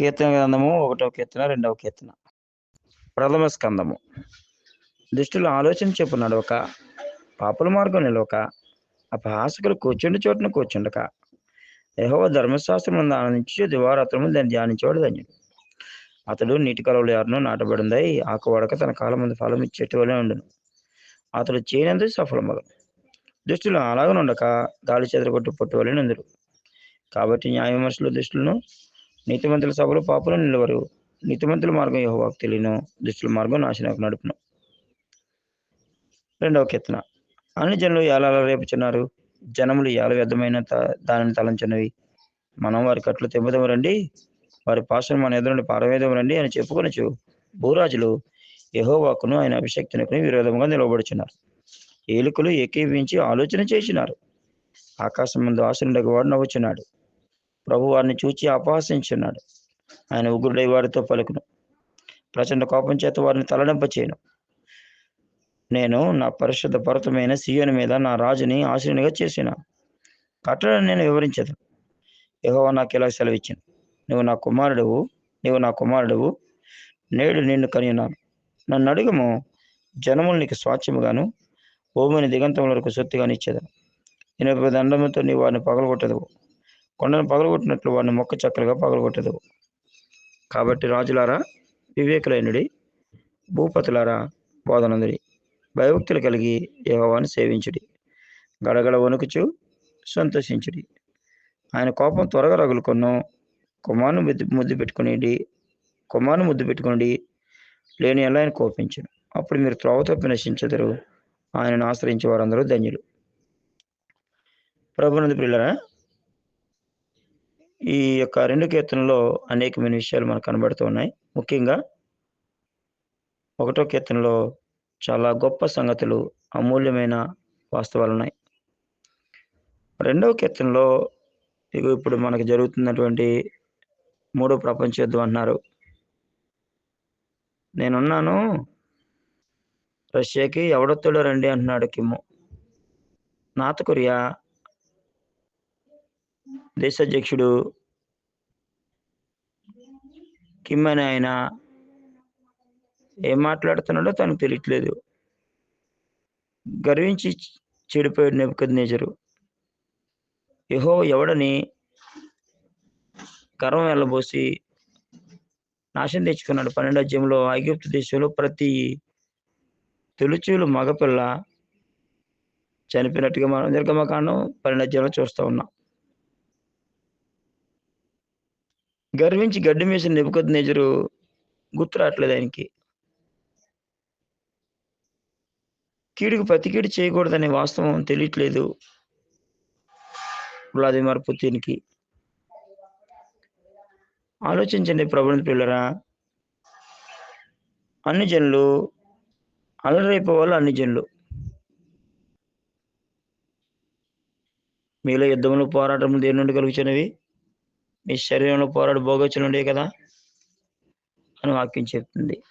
కీర్తన గ్రంథము ఒకటవ కీర్తన రెండవ కీర్తన. ప్రథమ స్కందము. దుష్టులు ఆలోచన చెప్పు నడవక పాపుల మార్గం నిలవక అపహాసకులు కూర్చుండి చోటున కూర్చుండక యహోవ ధర్మశాస్త్రం ఆనందించి దివారాత్రము దాన్ని ధ్యానించేవాడు ధన్యుడు. అతడు నీటి కలవలు ఎవరినో నాటబడిందై ఆకువాడక తన కాలం ముందు ఫలం ఇచ్చేటి వలె ఉండును. అతడు చేయనందుకు సఫలమగను దుష్టులు అలాగనుండక గాలి చెదరగొట్టు పొట్టు వలె కాబట్టి న్యాయ విమర్శలు దుష్టులను నీతిమంతుల సభలు పాపులు నిలవరు. నీతిమంతుల మార్గం యహోవాకు తెలియను. దుష్టుల మార్గం నాశనకు నడుపును. రెండవ కీర్తన. అన్ని జనులు యాలాల రేపుచున్నారు జనములు యాల వ్యర్థమైన త- దానిని తలంచున్నవి మనం వారి కట్లు తెంపుదము రండి. వారి పాశను మన ఎదురుండి పారవేదం రండి అని చెప్పుకొనొచ్చు భూరాజులు యహోవాకును ఆయన అభిషక్తునికి విరోధముగా నిలవబడుచున్నారు. ఏలుకలు ఏకీవించి ఆలోచన చేసినారు. ఆకాశం ముందు ఆశనుడకు వాడు నవ్వుచున్నాడు. ప్రభు వారిని చూచి అపహసించున్నాడు ఆయన ఉగ్రుడై వారితో పలుకును. ప్రచండ కోపం చేత వారిని తలడింప చేయను నేను నా పరిశుద్ధ పర్వతమైన సీయోని మీద నా రాజుని ఆశ్రయునిగా చేసిన. కట్టడాన్ని నేను వివరించదు. యహోవా నాకు ఇలా సెలవిచ్చింది నువ్వు నా కుమారుడువు నీవు నా కుమారుడువు. నేడు నిన్ను కనియున్నాను. నన్ను అడుగుము. జనములు నీకు స్వాచ్యముగాను భూమిని దిగంతం వరకు సొత్తుగాను ఇచ్చేదాను. ఇనుప దండముతో నీ వారిని పగలగొట్టదు కొండను పగలగొట్టినట్లు వారిని మొక్క చక్కలుగా పగలగొట్టదు. కాబట్టి రాజులారా వివేకులైనడి భూపతులారా బోధనందుడి భయభక్తులు కలిగి యెహోవాను సేవించుడి. గడగడ వణుకుచు సంతోషించుడి. ఆయన కోపం త్వరగా రగులుకొను కుమారుని ముద్దు ముద్దు పెట్టుకునేది కుమారుని ముద్దు పెట్టుకుని లేని ఎలా ఆయన కోపించను. అప్పుడు మీరు త్రోవ తప్పి నశించదరు. ఆయనను ఆశ్రయించే వారందరూ ధన్యులు. ప్రభునందు పిల్లరా ఈ యొక్క రెండు కీర్తనలో అనేకమైన విషయాలు మనకు కనబడుతూ ఉన్నాయి. ముఖ్యంగా ఒకటో కీర్తనలో చాలా గొప్ప సంగతులు అమూల్యమైన వాస్తవాలు ఉన్నాయి. రెండవ కీర్తనలో ఇగో ఇప్పుడు మనకు జరుగుతున్నటువంటి మూడో ప్రపంచ యుద్ధం అంటున్నారు. నేనున్నాను రష్యాకి ఎవడొత్తాడో రండి అంటున్నాడు కిమ్ము. నాతకొరియా కొరియా దేశాధ్యక్షుడు కిమ్ అని ఆయన ఏం మాట్లాడుతున్నాడో తనకు తెలియట్లేదు. గర్వించి చెడిపోయాడు నెప్పుకద్నేజరు యహో ఎవడని గర్వం వెళ్ళబోసి నాశనం తెచ్చుకున్నాడు. పన్నెండు అధ్యాయంలో ఐగుప్తు దేశంలో ప్రతి తొలిచూలు మగపిల్ల చనిపోయినట్టుగా మనం నిర్గమకాండం పన్నెండు అధ్యాయంలో చూస్తూ ఉన్నాం. గర్వించి గడ్డి మీసిన నిపుకొద్ది నేజరు గుర్తు రావట్లేదు ఆయనకి. కీడుకు ప్రతికీడు చేయకూడదనే వాస్తవం తెలియట్లేదు వ్లాదిమిర్ పుతిన్కి. ఆలోచించండి ప్రభుని పిల్లరా. అన్ని జనులు అలరైపో వాళ్ళు అన్ని జనులు. మీలో యుద్ధములు పోరాటములు దేని నుండి కలుగుతున్నవి మీ శరీరంలో పోరాడు భోగొచ్చులు ఉండే కదా అని వాక్యం చెప్తుంది.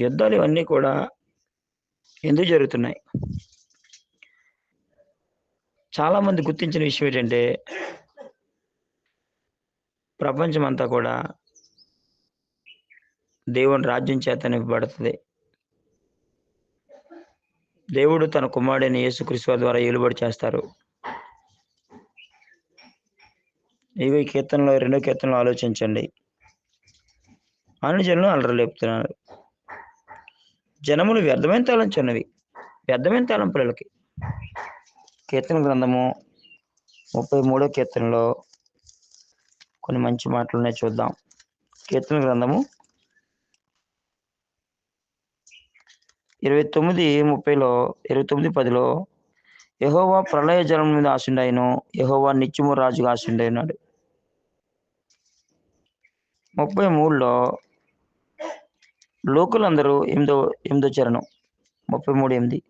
యుద్ధాలు ఇవన్నీ కూడా ఎందుకు జరుగుతున్నాయి? చాలా మంది గుర్తించిన విషయం ఏంటంటే ప్రపంచం అంతా కూడా దేవుని రాజ్యం చేత నింపబడుతుంది. దేవుడు తన కుమారుడైన యేసుక్రీస్తు ద్వారా ఏలుబడి చేస్తారు. ఇవి కీర్తనలో రెండో కీర్తనలో ఆలోచించండి. అనుజనులు అలరలేపుతున్నారు జనములు వ్యర్థమైన తలంచున్నవి వ్యర్థమైన తలంపులకి కీర్తన గ్రంథము ముప్పై మూడో కీర్తనలో కొన్ని మంచి మాటలు ఉన్నాయి చూద్దాం. కీర్తన గ్రంథము ఇరవై తొమ్మిది ముప్పైలో ఇరవై తొమ్మిది పదిలో యహోవా ప్రళయ జలం మీద ఆశుండాయను యహోవా నిత్యము రాజుగా ఆశుండైనాడు. ముప్పై మూడులో లోకులందరూ ఎనిమిదో ఎనిమిదో చరణం ముప్పై మూడు ఎనిమిది.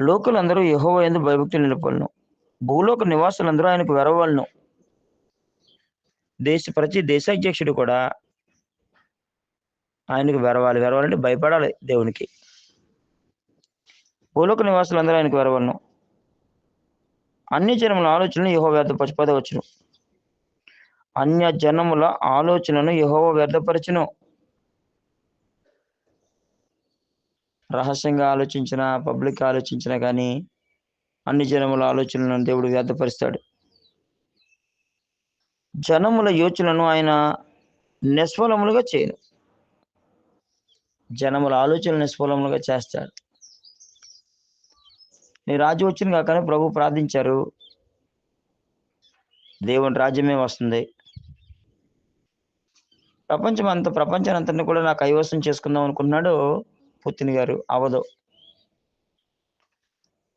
లోకులందరూ యహోవ ఎందు భయభక్తి నిలపలను భూలోక నివాసులందరూ ఆయనకు వెరవలను దేశ ప్రతి దేశాధ్యక్షుడు కూడా ఆయనకు వెరవాలి. వెరవాలంటే భయపడాలి దేవునికి. భూలోక నివాసులందరూ ఆయనకు వెరవలను. అన్ని జనముల ఆలోచనలు యహో వ్యర్థ పశుపద వచ్చును. అన్య జనముల ఆలోచనను యహోవ వ్యర్థపరచును. రహస్యంగా ఆలోచించిన పబ్లిక్ ఆలోచించిన కానీ అన్ని జనముల ఆలోచనలను దేవుడు వ్యర్థపరుస్తాడు. జనముల యోచనను ఆయన నిష్ఫలములుగా చేయను. జనముల ఆలోచనలు నిష్ఫలములుగా చేస్తాడు. నీ రాజ్యం వచ్చింది కాకనే ప్రభు ప్రార్థించారు. దేవుని రాజ్యమే వస్తుంది. ప్రపంచం అంత ప్రపంచాన్ని కూడా నాకు కైవసం చేసుకుందాం అనుకున్నాడు పుతిన్ గారు అవదు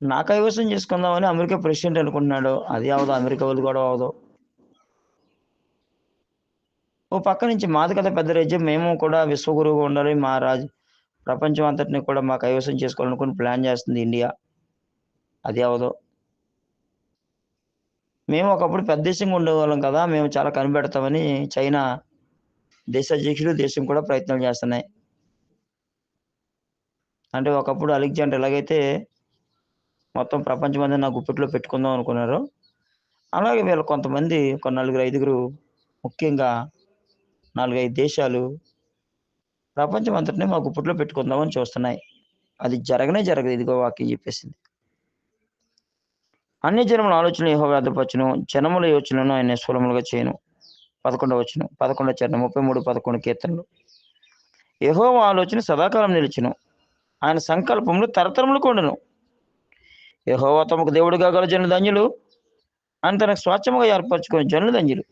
నా కైవసం చేసుకుందామని అమెరికా ప్రెసిడెంట్ అనుకుంటున్నాడు. అది అవదు అమెరికా వాళ్ళు కూడా అవదు ఓ పక్క నుంచి మాది కదా పెద్ద రాజ్యం మేము కూడా విశ్వగురువుగా ఉండాలి. మా రాజు ప్రపంచం అంతటిని కూడా మా కైవసం చేసుకోవాలనుకుని ప్లాన్ చేస్తుంది ఇండియా. అది అవదు మేము ఒకప్పుడు పెద్ద దేశంగా ఉండేవాళ్ళం కదా మేము చాలా కనిపెడతామని చైనా దేశాధ్యక్షుడు దేశం కూడా ప్రయత్నాలు చేస్తున్నాయి. అంటే ఒకప్పుడు అలెగ్జాండర్ ఎలాగైతే మొత్తం ప్రపంచం అంతా నా గుప్పిట్లో పెట్టుకుందాం అనుకున్నారు అలాగే వీళ్ళు కొంతమంది ఒక నలుగురు ఐదుగురు ముఖ్యంగా నాలుగైదు దేశాలు ప్రపంచం అంతటిని మా గుప్పట్లో పెట్టుకుందామని చూస్తున్నాయి. అది జరగనే జరగదు ఇదిగో వాక్యం చెప్పేసింది. అన్ని జనముల ఆలోచనలు యహో వ్యర్థపరచును జనముల యోచనను ఆయన నిష్ఫలములుగా చేయను. పదకొండవ వచ్చును పదకొండవ చరణం ముప్పై మూడు పదకొండు కీర్తనలు. యహో ఆలోచన సదాకాలం నిలిచును. ఆయన సంకల్పములు తరతరములు కొండును. యహోవా తమకు దేవుడుగా గల జనులు ధన్యులు. ఆయన తనకు స్వచ్ఛముగా ఏర్పరచుకుని జనులు ధన్యులు.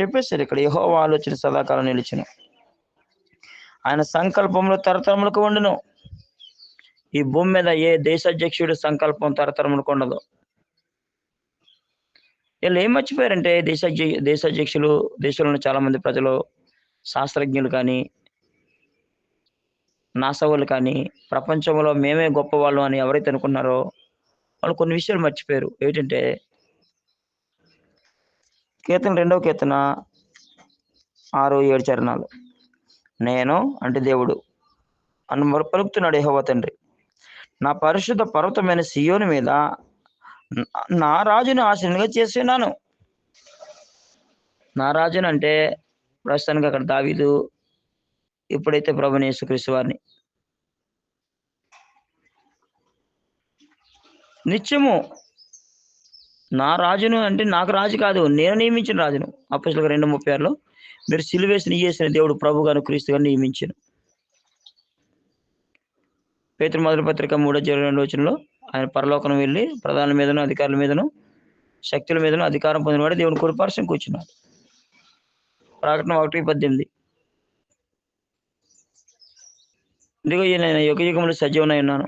చెప్పేశారు ఇక్కడ యహోవా ఆలోచన సదాకాలం నిలిచిన. ఆయన సంకల్పములు తరతరములకు వండును ఈ భూమి మీద ఏ దేశాధ్యక్షుడి సంకల్పం తరతరములకు ఉండదు వీళ్ళు ఏం మర్చిపోయారంటే దేశాధ్య దేశాధ్యక్షులు దేశంలో చాలామంది ప్రజలు శాస్త్రజ్ఞులు కానీ నాసవులు కానీ ప్రపంచంలో మేమే గొప్పవాళ్ళం అని ఎవరైతే అనుకున్నారో వాళ్ళు కొన్ని విషయాలు మర్చిపోయారు. ఏంటంటే కీర్తన రెండవ కీర్తన ఆరు ఏడు చరణాలు. నేను అంటే దేవుడు అని పలుకుతున్నాడు యహోవ తండ్రి. నా పరిశుద్ధ పర్వతమైన సియోని మీద నా- రాజును రాజుని ఆశీనుగా చేస్తున్నాను. నా రాజుని అంటే ప్రస్తుతానికి అక్కడ దావీదు ఇప్పుడైతే ప్రభుని యేసుక్రీస్తు వారిని. నిత్యము నా రాజును అంటే నాకు రాజు కాదు నేను నియమించిన రాజును. అప్పసులకు రెండు ముప్పై ఆరులో మీరు సిలువేసి చేసిన దేవుడు ప్రభు గారు క్రీస్తు గారు నియమించాను. పేతురు మొదటి పత్రిక మూడో జరిగిన రెండు వచనంలో ఆయన పరలోకం వెళ్ళి ప్రధానుల మీదను అధికారుల మీదను శక్తుల మీదను అధికారం పొందినవాడు దేవుని కుడిపార్శ్వం కూర్చున్నాడు ప్రకటన ఒకటి పద్దెనిమిది. ఇదిగో నేను యుగ యుగంలో సజీవనై ఉన్నాను.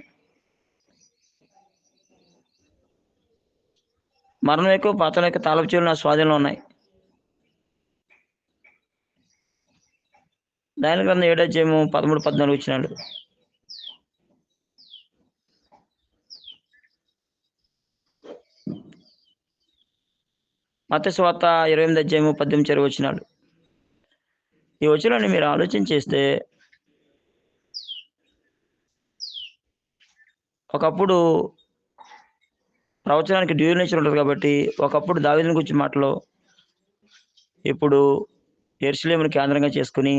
మరణం ఎక్కువ పాతల యొక్క తాలపు చెవులు నా స్వాధీనంలో ఉన్నాయి. దాని గ్రంథం ఏడో చేయము పదమూడు పద్నాలుగు వచ్చినాడు. మత స్వాత ఇరవై ఎనిమిది అధ్యాయము పద్దెనిమిది చెరువు వచ్చినాడు. ఈ వచ్చినాన్ని మీరు ఆలోచన చేస్తే ఒకప్పుడు ప్రవచనానికి డ్యూరేషన్ ఉంటుంది కాబట్టి ఒకప్పుడు దావిదని గురించి మాటలో ఇప్పుడు ఎర్సిలేమును కేంద్రంగా చేసుకుని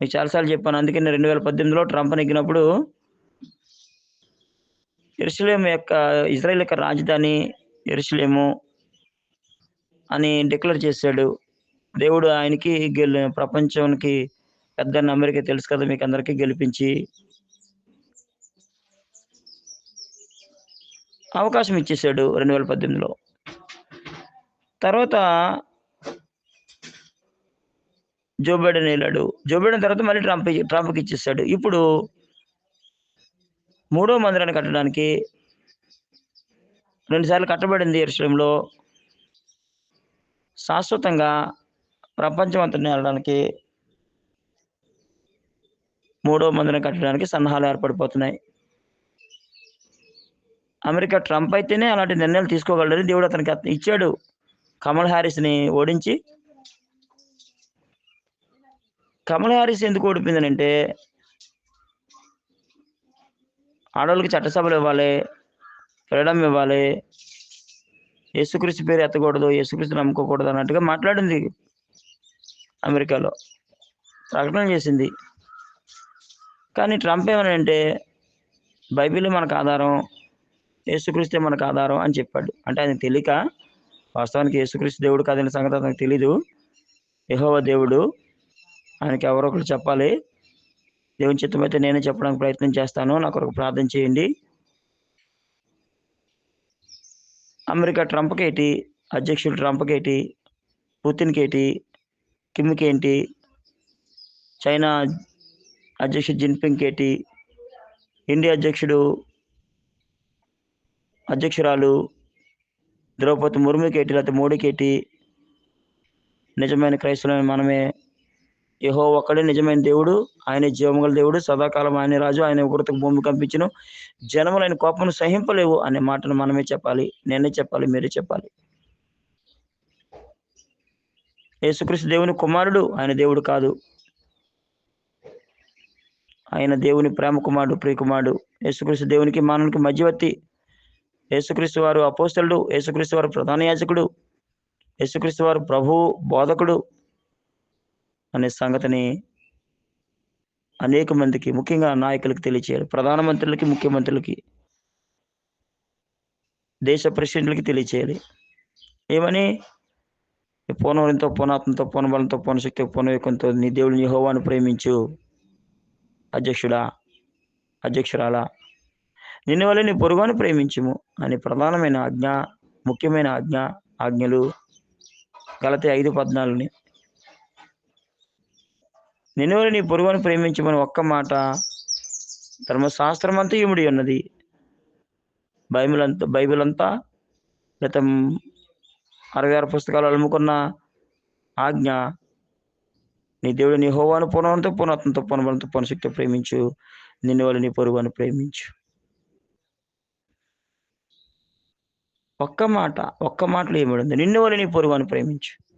మీకు చాలాసార్లు చెప్పాను అందుకే నేను రెండు వేల పద్దెనిమిదిలో ట్రంప్ నెగ్గినప్పుడు ఎరుసలేం యొక్క ఇజ్రాయెల్ యొక్క రాజధాని ఎరుసలేము అని డిక్లేర్ చేశాడు. దేవుడు ఆయనకి గెలి ప్రపంచానికి పెద్ద అమెరికా తెలుసు కదా మీకు అందరికీ గెలిపించి అవకాశం ఇచ్చేసాడు రెండు వేల పద్దెనిమిదిలో. తర్వాత జో బైడెన్ వెళ్ళాడు. జో బైడెన్ తర్వాత మళ్ళీ ట్రంప్ ట్రంప్కి ఇచ్చేసాడు ఇప్పుడు మూడో మందిరాన్ని కట్టడానికి రెండుసార్లు కట్టబడింది ఎరుసలంలో శాశ్వతంగా ప్రపంచం అంతా వెళ్ళడానికి మూడో మందిని కట్టడానికి సన్నాహాలు ఏర్పడిపోతున్నాయి. అమెరికా ట్రంప్ అయితేనే అలాంటి నిర్ణయాలు తీసుకోగలడని దేవుడు అతనికి ఇచ్చాడు. కమల్ హ్యారిస్ని ఓడించి. కమల్ హ్యారిస్ ఎందుకు ఓడిపోయిందనంటే ఆడవాళ్ళకి చట్టసభలు ఇవ్వాలి ఫ్రీడమ్ ఇవ్వాలి యేసుక్రీస్తు పేరు ఎత్తకూడదు యేసుక్రీస్తు నమ్ముకోకూడదు అన్నట్టుగా మాట్లాడింది అమెరికాలో. ప్రకటన చేసింది. కానీ ట్రంప్ ఏమనంటే బైబిల్ మనకు ఆధారం యేసుక్రీస్తే మనకు ఆధారం అని చెప్పాడు. అంటే ఆయన తెలియక వాస్తవానికి యేసుక్రీస్తు దేవుడు కాదనే సంగతి అతనికి తెలీదు. యహోవ దేవుడు ఆయనకి ఎవరో ఒకరు చెప్పాలి. దేవుని చిత్తమైతే నేనే చెప్పడానికి ప్రయత్నం చేస్తాను. నాకు ఒక ప్రార్థన చేయండి. అమెరికా ట్రంప్కి ఏంటి అధ్యక్షుడు ట్రంప్కి ఏంటి పుతిన్కి ఏంటి కిమ్కి ఏంటి చైనా అధ్యక్షుడు జిన్పింగ్ ఏంటి ఇండియా అధ్యక్షుడు అధ్యక్షురాలు ద్రౌపది ముర్ముకి లేకపోతే మోడీకేటి? నిజమైన క్రైస్తవులైన మనమే యహో ఒక్కడే నిజమైన దేవుడు ఆయన జీవముగల దేవుడు సదాకాలం ఆయన రాజు ఆయన ఉగ్రతకు భూమి కంపించను ఆయన కోపమును సహింపలేవు అనే మాటను మనమే చెప్పాలి నేనే చెప్పాలి మీరే చెప్పాలి. యేసుక్రీస్తు దేవుని కుమారుడు ఆయన దేవుడు కాదు. ఆయన దేవుని ప్రేమ కుమారుడు ప్రియకుమారుడు యేసుక్రీస్తు దేవునికి మానవునికి మధ్యవర్తి. యేసుక్రీస్తు వారు అపోస్తలుడు యేసుక్రీస్తు వారు ప్రధాన యాజకుడు. యేసుక్రీస్తు వారు ప్రభువు బోధకుడు. అనే సంగతిని అనేక మందికి ముఖ్యంగా నాయకులకు తెలియచేయాలి ప్రధానమంత్రులకి ముఖ్యమంత్రులకి దేశ ప్రెసిడెంట్లకి తెలియచేయాలి. ఏమని? పూర్ణవరంతో పూర్ణాత్మతో పూర్ణబలంతో పూర్ణశక్తి పూర్ణవేకంతో నీ దేవుడిని హోవాను ప్రేమించు అధ్యక్షుడా అధ్యక్షురాలా. నిన్ను వల్ల నీ పొరుగును ప్రేమించుము అని ప్రధానమైన ఆజ్ఞ ముఖ్యమైన ఆజ్ఞ ఆజ్ఞలు. గలతే ఐదు పద్నాలుగుని. నిన్నువరు నీ పొరుగును ప్రేమించమని ఒక్క మాట. ధర్మశాస్త్రం అంతా ఇమిడి ఉన్నది. బైబిల్ అంతా బైబిల్ అంతా గత అరవై ఆరు పుస్తకాలు అలుముకున్న ఆజ్ఞ. నీ దేవుడు నీ హోవాను పునవంతో పూర్ణత్వంతో పునబలంతో పునశక్తి ప్రేమించు. నిన్ను వల్ల నీ పొరుగును ప్రేమించు. ఒక్క మాట ఒక్క మాటలో ఏమిడింది నిన్ను వాళ్ళు నీ పొరుగును ప్రేమించు.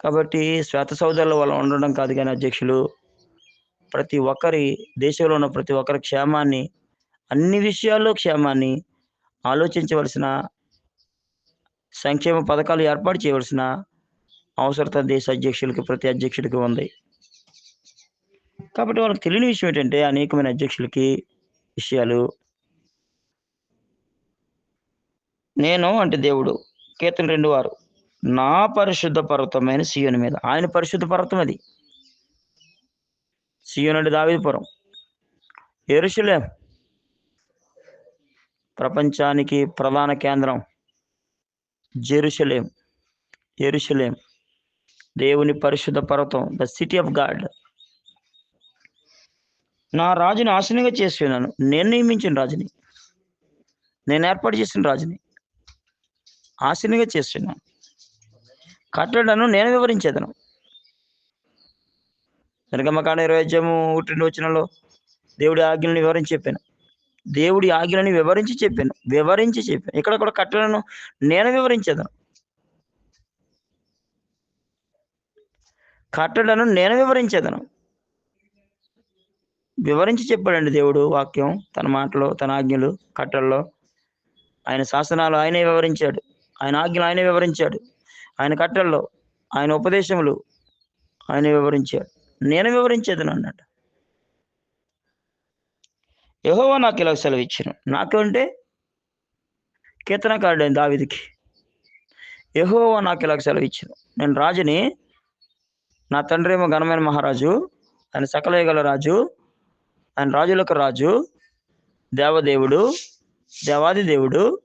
కాబట్టి శ్వేత సౌదరుల వల్ల ఉండడం కాదు కానీ అధ్యక్షులు ప్రతి ఒక్కరి దేశంలో ఉన్న ప్రతి ఒక్కరి క్షేమాన్ని అన్ని విషయాల్లో క్షేమాన్ని ఆలోచించవలసిన సంక్షేమ పథకాలు ఏర్పాటు చేయవలసిన అవసరత దేశ అధ్యక్షులకి ప్రతి అధ్యక్షుడికి ఉంది. కాబట్టి వాళ్ళకి తెలియని విషయం ఏంటంటే అనేకమైన అధ్యక్షులకి విషయాలు. నేను అంటే దేవుడు కీర్తన రెండు వారు నా పరిశుద్ధ పర్వతమైన సీయోని మీద. ఆయన పరిశుద్ధ పర్వతం అది. సియోన్ అంటే దావిపురం ఎరుషులేం ప్రపంచానికి ప్రధాన కేంద్రం. జెరుషలేం. ఎరుషలేం. దేవుని పరిశుద్ధ పర్వతం. The city of God. నా రాజుని ఆసనంగా చేసి ఉన్నాను నేను నియమించిన రాజుని. నేను ఏర్పాటు చేసిన రాజుని. ఆసనంగా చేస్తున్నాను. కట్టడను నేను వివరించేదను. జనగమ్మకాండ ఇరవై అధ్యాయము ఒకటి రెండు వచనంలో దేవుడి ఆజ్ఞలను వివరించి చెప్పాను. దేవుడి ఆజ్ఞలని వివరించి చెప్పాను. వివరించి చెప్పాను. ఇక్కడ కూడా కట్టడను నేను వివరించేదను. కట్టడను నేను వివరించేదను. వివరించి చెప్పాడండి దేవుడు వాక్యం తన మాటలో తన ఆజ్ఞలు కట్టడలో. ఆయన శాసనాలు ఆయనే వివరించాడు. ఆయన ఆజ్ఞలు ఆయనే వివరించాడు. ఆయన కట్టల్లో ఆయన ఉపదేశములు ఆయన వివరించాడు. నేను వివరించేదను అన్నాడు. యహోవా నాకు ఇలా సెలవు ఇచ్చాను నాకు కీర్తనకారుడు ఆయన దావిదికి. యహోవా నాకు ఇలా సెలవు ఇచ్చాను నేను రాజుని నా తండ్రి ఏమో ఘనమైన మహారాజు ఆయన సకలయగల రాజు ఆయన రాజులకు రాజు దేవదేవుడు దేవాది దేవుడు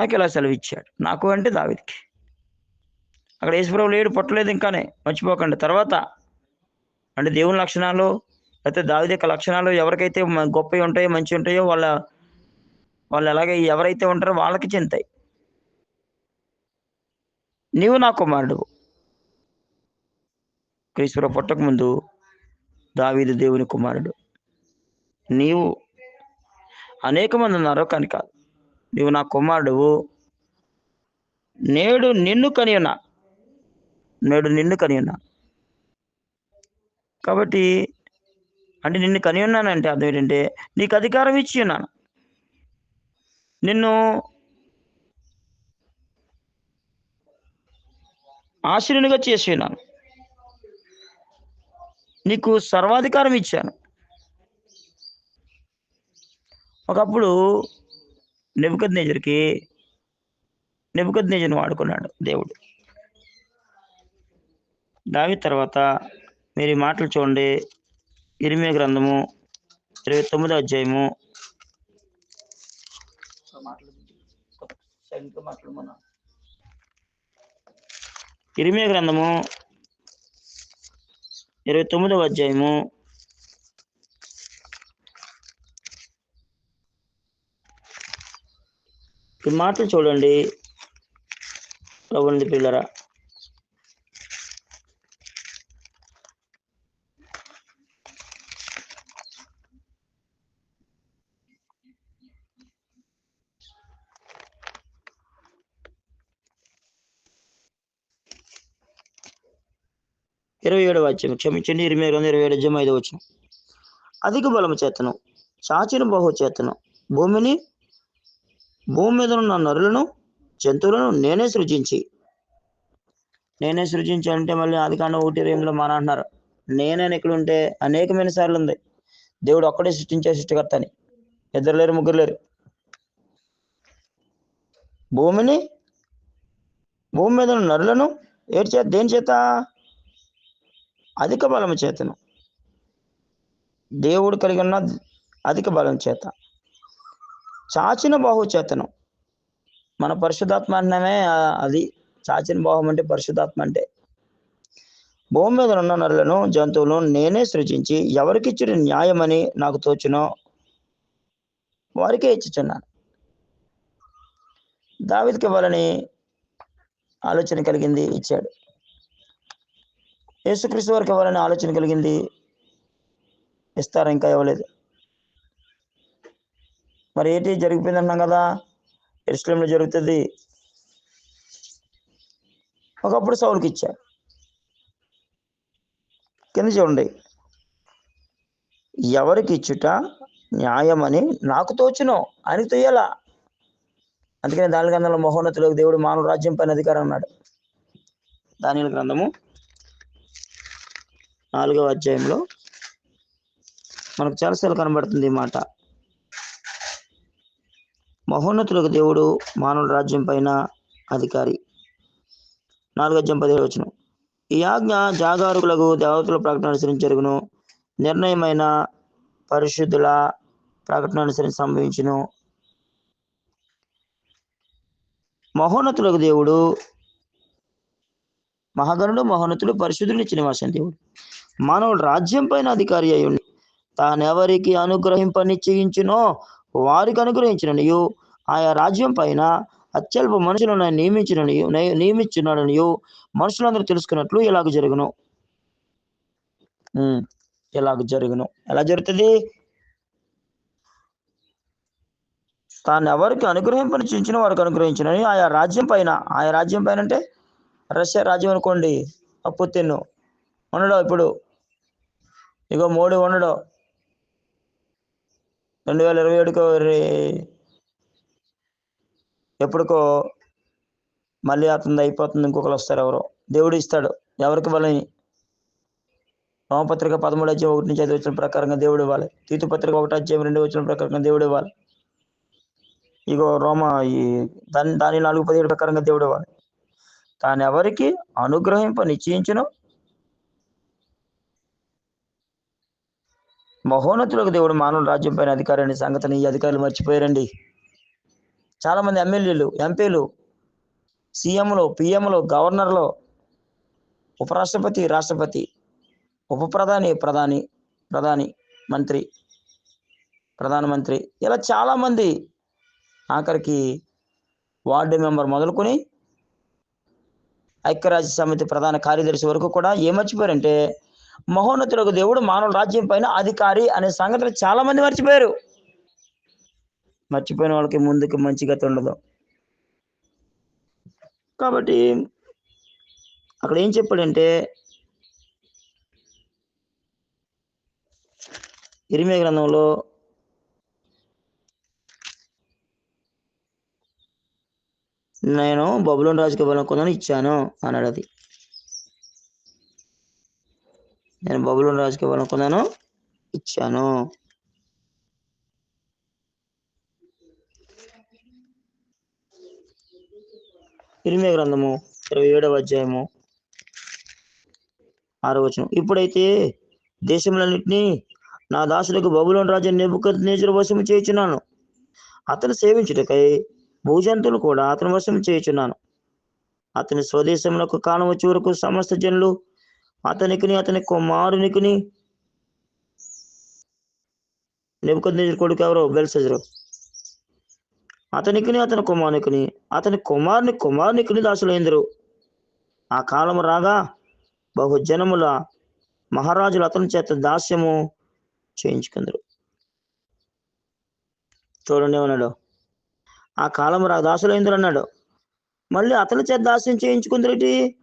నాకు ఇలా సెలవు ఇచ్చాడు నాకు అంటే దావిదికి. అక్కడ యేసుప్రభు లేడు పుట్టలేదు ఇంకానే మర్చిపోకండి. తర్వాత అంటే దేవుని లక్షణాలు లేకపోతే దావిది యొక్క లక్షణాలు ఎవరికైతే గొప్పవి ఉంటాయో మంచి ఉంటాయో వాళ్ళ వాళ్ళు ఎలాగే ఎవరైతే ఉంటారో వాళ్ళకి చెందుతాయి. నీవు నా కుమారుడు క్రీశ్వరావు పుట్టక ముందు దావీదు దేవుని కుమారుడు. నీవు అనేక మంది ఉన్నారు కానీ కాదు. నీవు నా కుమారుడువు నేడు నిన్ను కని ఉన్నా నేడు నిన్ను కని ఉన్నా కాబట్టి అంటే నిన్ను కని ఉన్నానంటే అర్థం ఏంటంటే నీకు అధికారం ఇచ్చి ఉన్నాను. నిన్ను ఆశ్రయునిగా చేసి ఉన్నాను. నీకు సర్వాధికారం ఇచ్చాను. ఒకప్పుడు నెబుకద్ నేజర్కి నెబుకద్ నేజర్ని వాడుకున్నాడు దేవుడు. దావి తర్వాత మీరు ఈ మాటలు చూడండి. ఇరిమే గ్రంథము ఇరవై తొమ్మిదో అధ్యాయము. ఇరిమే గ్రంథము ఇరవై తొమ్మిదవ అధ్యాయము. ఈ మాటలు చూడండి. ప్రభుని పిల్లరా ఇరవై ఏడు వచ్చాము క్షమించండి ఇరవై ఏడు ఇరవై ఏడు అధ్యాయం ఐదు వచ్చిన అధిక బలము చేతను చాచిన బహు చేతను. భూమిని భూమి మీద ఉన్న నరులను జంతువులను నేనే సృజించి. నేనే సృజించి అంటే మళ్ళీ అది కాండం ఒకటి రేములో మన అంటున్నారు. నేనని ఇక్కడ ఉంటే అనేకమైన సార్లు ఉంది. దేవుడు ఒక్కడే సృష్టించే సృష్టికర్త అని ఇద్దరు లేరు ముగ్గురు లేరు. భూమిని భూమి మీద ఉన్న నరులను ఏడు చేత దేని చేత? అధిక బలము చేతను. దేవుడు కలిగి ఉన్న అధిక బలం చేత. చాచిన బాహు చేతను. మన పరిశుధాత్మ అన్నమే అది చాచిన బాహం అంటే పరిశుధాత్మ అంటే. భూమి మీద ఉన్న నరులను జంతువులను నేనే సృజించి ఎవరికిచ్చిన న్యాయమని నాకు తోచునో? వారికే ఇచ్చుచున్నాను. దావిదికి ఇవ్వాలని ఆలోచన కలిగింది ఇచ్చాడు. యేసుక్రీస్తు వారికి ఇవ్వాలని ఆలోచన కలిగింది ఇస్తారా ఇంకా ఇవ్వలేదు? మరి ఏంటి జరిగిపోయింది అన్నాం కదా? ఎరుసలేంలో జరుగుతుంది. ఒకప్పుడు సౌలుకి ఇచ్చారు. కింద చూడండి. ఎవరికి ఇచ్చుట న్యాయమని నాకు తోచును అని తొయ్యాలా. అందుకని దాని గ్రంథంలో మహోన్నతులకు దేవుడు మానవ రాజ్యం పైన అధికారం అన్నాడు. దాని గ్రంథము నాలుగవ అధ్యాయంలో మనకు చాలాసార్లు కనబడుతుంది ఈ మాట. మహోన్నతులకు దేవుడు మానవుల రాజ్యం పైన అధికారి. నాలుగు అధ్యాయం పదిహేడు వచ్చిన ఈ ఆజ్ఞ జాగారుకులకు దేవతల ప్రకటన అనుసరించరుగును నిర్ణయమైన పరిశుద్ధుల ప్రకటన అనుసరించి సంభవించును. మహోన్నతులకు దేవుడు మహాగణుడు మహోన్నతుడు పరిశుద్ధులు ఇచ్చిన వాసం దేవుడు. మానవుడు రాజ్యం పైన అధికారి అయి తానెవరికి అనుగ్రహింపనిశ్చయించునో వారికి అనుగ్రహించిననియు. ఆయా రాజ్యం పైన అత్యల్ప మనుషులను ఆయన నియమించిననియు నయ- నియమించున్నాడనియు మనుషులందరూ తెలుసుకున్నట్లు ఇలాగ జరుగును. ఉమ్, ఇలాగ జరుగును. ఎలా జరుగుతుంది? తాను ఎవరికి అనుగ్రహింపని చించిన వారికి అనుగ్రహించినని ఆయా రాజ్యం పైన ఆయా రాజ్యం పైన అంటే రష్యా రాజ్యం అనుకోండి అప్పు తిన్ను. ఉండడు ఇప్పుడు. ఇగో మోడీ ఉండడు రెండు వేల ఇరవై ఏడుకో రే- ఎప్పటికో మళ్ళీ అతను అయిపోతుంది ఇంకొకరు వస్తారు ఎవరో. దేవుడు ఇస్తాడు ఎవరికి వాళ్ళని రోమపత్రిక పదమూడు అధ్యాయం ఒకటి నుంచి ఐదు వచ్చిన ప్రకారంగా దేవుడు ఇవ్వాలి. తీతు పత్రిక ఒకటి అధ్యాయం రెండు వచ్చిన ప్రకారంగా దేవుడు ఇవ్వాలి. ఇగో రోమ ఈ దాని దాని నాలుగు పదిహేడు ప్రకారంగా దేవుడు ఇవ్వాలి. తాను ఎవరికి అనుగ్రహింప నిశ్చయించను మహోన్నతులకు దేవుడు మానవుల రాజ్యం పైన అధికారాన్ని సంగతిని ఈ అధికారులు మర్చిపోయారండి. చాలామంది ఎమ్మెల్యేలు ఎంపీలు సీఎంలు పిఎంలు గవర్నర్లు ఉపరాష్ట్రపతి రాష్ట్రపతి ఉప ప్రధాని ప్రధాని ప్రధాని మంత్రి ప్రధానమంత్రి ఇలా చాలామంది ఆఖరికి వార్డు మెంబర్ మొదలుకొని ఐక్యరాజ్య సమితి ప్రధాన కార్యదర్శి వరకు కూడా ఏమర్చిపోయారంటే మర్చిపోయారంటే మహోన్నతులకు దేవుడు మానవ రాజ్యం పైన అధికారి అనే సంగతులు చాలా మంది మర్చిపోయారు. మర్చిపోయిన వాళ్ళకి ముందుకు మంచి గతి ఉండదు. కాబట్టి అక్కడ ఏం చెప్పాడంటే ఇరిమే గ్రంథంలో నేను బబులోని రాజుకి ఇవ్వాలనుకున్నాను ఇచ్చాను అన్నాడు అది నేను బబులోని రాజుకి ఇవ్వాలనుకున్నాను. ఇచ్చాను. ఇరిమే గ్రంథము ఇరవై ఏడవ అధ్యాయము ఆరో వచనం. ఇప్పుడైతే దేశములన్నింటినీ నా దాసులకు బబులోని రాజు నెబుకద్ నేచురు వశము చేయుచున్నాను. అతను సేవించుటకై భూజంతులు కూడా అతను వశం చేయుచున్నాను. అతని స్వదేశంలో కాలం వచ్చే వరకు సమస్త జనులు అతనికిని అతని కుమారునికిని. నెబుకద్నేజర్ కొడుకు ఎవరో? బెల్సెజరు. అతనికిని అతని కుమారునికిని అతని కుమారుని కుమారునికిని దాసులైందరు. ఆ కాలం రాగా బహుజనముల మహారాజులు అతని చేత దాస్యము చేయించుకుందరు. చూడండి ఉన్నాడు ఆ కాలం రా దాసులైందరు అన్నాడు. మళ్ళీ అతని చేత దాస్యం చేయించుకుందరేటి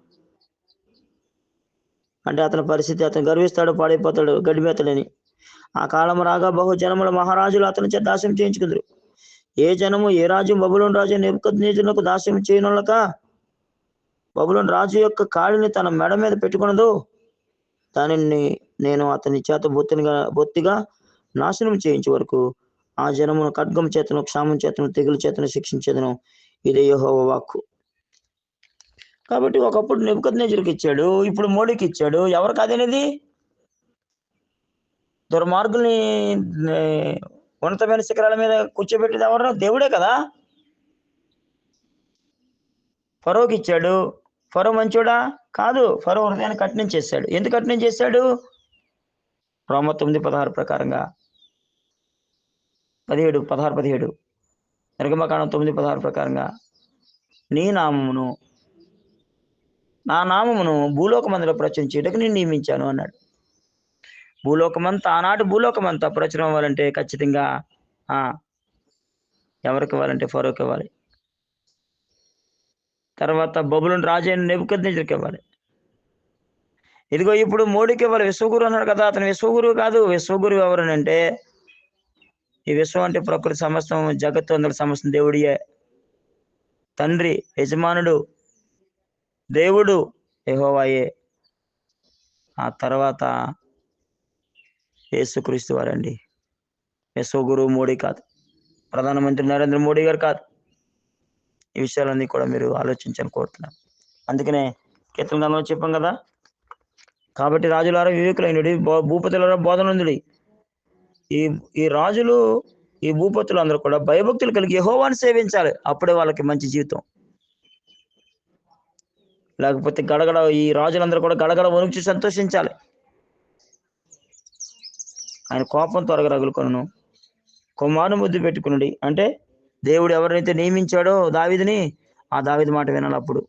అంటే అతని పరిస్థితి అతను గర్విస్తాడు పాడైపోతాడు గడిమేతాడని. ఆ కాలం రాగా బహు జనముల మహారాజులు అతని చేత దాస్యం చేయించుకుందరు. ఏ జనము ఏ రాజు బబులోని రాజు నెప్పుకు దాస్యం చేయనులక? బబులోని రాజు యొక్క కాడిని తన మెడ మీద పెట్టుకున్నదో దానిని నేను అతని చేత బొత్తిగా బొత్తిగా నాశనం చేయించే వరకు ఆ జనమును ఖడ్గం చేతను క్షామం చేతను తెగులు చేతను శిక్షించేదను. ఇదే యహోవ వాక్కు. కాబట్టి ఒకప్పుడు నెప్పుకొద్నేజర్కి ఇచ్చాడు ఇప్పుడు మోడీకి ఇచ్చాడు. ఎవరికి అదేనిది? దుర్మార్గుల్ని ఉన్నతమైన శిఖరాల మీద కూర్చోబెట్టేది ఎవరు? దేవుడే కదా. ఫరోకి ఇచ్చాడు. ఫరో మంచోడా? కాదు. ఫరో హృదయాన్ని కఠినం చేశాడు. ఎందుకు కఠినం చేశాడు? రోమ తొమ్మిది పదహారు ప్రకారంగా. పదిహేడు పదహారు పదిహేడు. నిర్గమకాండం తొమ్మిది పదహారు ప్రకారంగా. నీ నామమును నా నామమును భూలోకమందులో ప్రచురం చేయడానికి నేను నియమించాను అన్నాడు. భూలోకమంతా ఆనాటి భూలోకమంతా ప్రచురం అవ్వాలంటే ఖచ్చితంగా ఎవరికి ఇవ్వాలంటే ఫరోకి ఇవ్వాలి. తర్వాత బబులను రాజు అయిన నెబుకద్నెజర్కి ఇవ్వాలి. ఇదిగో ఇప్పుడు మోడీకి ఇవ్వాలి. విశ్వగురు అన్నాడు కదా అతను విశ్వగురు కాదు. విశ్వగురు ఎవరనంటే ఈ విశ్వం అంటే ప్రకృతి సమస్తం జగత్తు అందరి సమస్తం దేవుడియే. తండ్రి యజమానుడు దేవుడు యహోవాయే. ఆ తర్వాత యేసుక్రీస్తు వారండి. యశోగురు మోడీ కాదు. ప్రధానమంత్రి నరేంద్ర మోడీ గారు కాదు. ఈ విషయాలన్నీ కూడా మీరు ఆలోచించాలని కోరుతున్నాను. అందుకనే కీర్తన గ్రంథంలో చెప్పాం కదా. కాబట్టి రాజులారా వివేకులైనడి భూపతులారా బోధనందుడి. ఈ ఈ రాజులు ఈ భూపతులు అందరూ కూడా భయభక్తులు కలిగి యహోవాన్ని సేవించాలి. అప్పుడే వాళ్ళకి మంచి జీవితం. లేకపోతే గడగడ ఈ రాజులందరూ కూడా గడగడ వణుకు సంతోషించాలి. ఆయన కోపం త్వరగా రగులుకొను కుమారుని ముద్దు పెట్టుకునుడి. అంటే దేవుడు ఎవరైతే నియమించాడో దావిదిని ఆ దావిది మాట వినాలి అప్పుడు.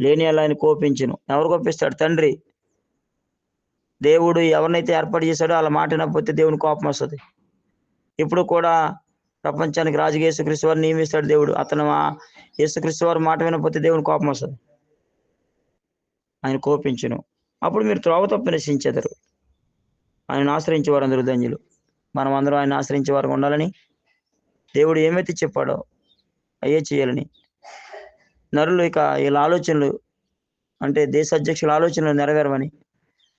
లేని అలా ఆయన కోపించును. ఎవరు కోపిస్తాడు? తండ్రి. దేవుడు ఎవరినైతే ఏర్పాటు చేశాడో అలా మాట వినకపోతే దేవుని కోపం వస్తుంది. ఇప్పుడు కూడా ప్రపంచానికి రాజుగా యేసుక్రీస్తు వారిని నియమిస్తాడు దేవుడు. అతను యేసుక్రీస్తు వారు మాట వినకపోతే దేవుని కోపం వస్తుంది. ఆయన కోపించును. అప్పుడు మీరు త్రోవ తప్పు నశించెదరు. ఆయన ఆశ్రయించే వారందరూ ధన్యులు. మనం అందరం ఆయన ఆశ్రయించే వారు ఉండాలని దేవుడు ఏమైతే చెప్పాడో అయ్యే చేయాలని. నరులు ఇక వీళ్ళ ఆలోచనలు అంటే దేశ అధ్యక్షుల ఆలోచనలు నెరవేరవని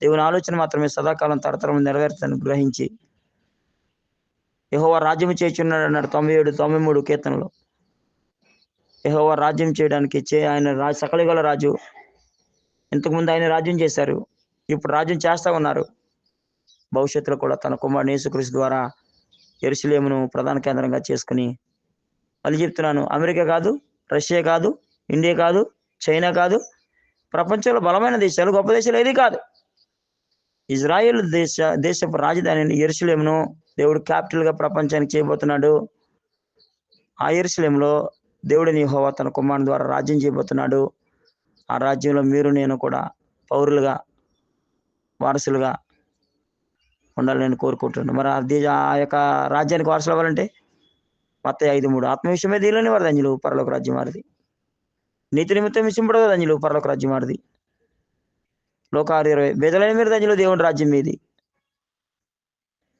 దేవుని ఆలోచన మాత్రమే సదాకాలం తరతరం నెరవేరుతాను గ్రహించి యెహోవా రాజ్యం చేయుచున్నాడు అన్నాడు తొంభై ఏడు తొంభై మూడు కీర్తనలో. యెహోవా రాజ్యం చేయడానికి చే ఆయన రాజు సకలిగల రాజు ఇంతకుముందు ఆయన రాజ్యం చేశారు. ఇప్పుడు రాజ్యం చేస్తూ ఉన్నారు. భవిష్యత్తులో కూడా తన కుమారుడు యేసుక్రీస్తు ద్వారా ఎరుసలేమును ప్రధాన కేంద్రంగా చేసుకుని మళ్ళీ చెప్తున్నాను అమెరికా కాదు రష్యా కాదు ఇండియా కాదు చైనా కాదు ప్రపంచంలో బలమైన దేశాలు గొప్ప దేశాలు ఏది కాదు. ఇజ్రాయెల్ దేశ దేశపు రాజధానిని ఎరుసలేమును దేవుడు క్యాపిటల్గా ప్రపంచానికి చేయబోతున్నాడు. ఆ ఎరుసలేంలో దేవుడిని హోవా తన కుమారుని ద్వారా రాజ్యం చేయబోతున్నాడు. ఆ రాజ్యంలో మీరు నేను కూడా పౌరులుగా వారసులుగా ఉండాలని నేను కోరుకుంటున్నాను. మరి అది ఆ యొక్క రాజ్యానికి వారసులు అవ్వాలంటే మొత్తం ఐదు మూడు ఆత్మ విషయమే దీనిలోనే వారు ధన్యులు పరలోక రాజ్యం వారిది. నీతి నిమిత్తం విషయంపడదు ధన్యులు పరలోక రాజ్యం వారిది. లోక ఆరు ఇరవై బెదలైన మీరు ధన్యులు దేవుని రాజ్యం మీది.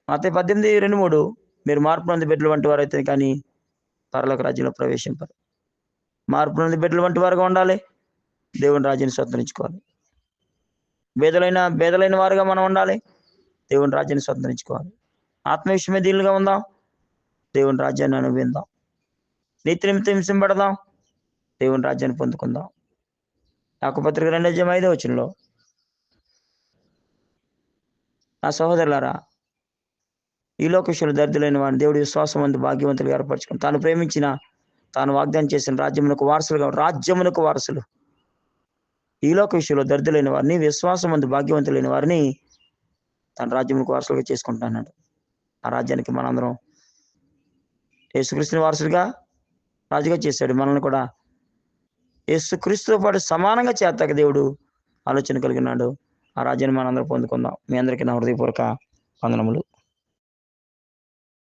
మత పద్దెనిమిది రెండు మూడు మీరు మార్పు నందు బిడ్డలు వంటి వారైతే కానీ పరలోక రాజ్యంలో ప్రవేశింపరు. మార్పు నొంది బిడ్డలు వంటి వారుగా ఉండాలి. దేవుని రాజ్యాన్ని స్వతంత్రించుకోవాలి. బేదలైన బేదలైన వారుగా మనం ఉండాలి. దేవుని రాజ్యాన్ని స్వతంత్రించుకోవాలి. ఆత్మవిషయమే దీనిగా ఉందాం. దేవుని రాజ్యాన్ని అనుభవిందాం. నీతి నిమిత్తం హింసింపడదాం. దేవుని రాజ్యాన్ని పొందుకుందాం. ఆకుపత్రిక రెండు జమ ఐదో వచ్చినలో నా సహోదరులారా ఈ లోక దరిద్రులైన వాడిని దేవుడి విశ్వాసం అందు భాగ్యవంతులు ఏర్పరచుకుని తాను ప్రేమించిన తాను వాగ్దానం చేసిన రాజ్యమునకు వారసులుగా రాజ్యమునకు వారసులు. ఈ లోక విషయంలో దరిద్రులైన వారిని విశ్వాసం అందు భాగ్యవంతులైన వారిని తన రాజ్యంకు వారసులుగా చేసుకుంటున్నాడు. ఆ రాజ్యానికి మనందరం యేసుక్రీస్తుని వారసుడిగా రాజుగా చేశాడు. మనల్ని కూడా యేసుక్రీస్తుతో పాటు సమానంగా చేస్తాక దేవుడు ఆలోచన కలిగినాడు ఆ రాజ్యాన్ని మనందరం పొందుకుందాం. మీ అందరికీ నా హృదయపూర్వక వందనములు.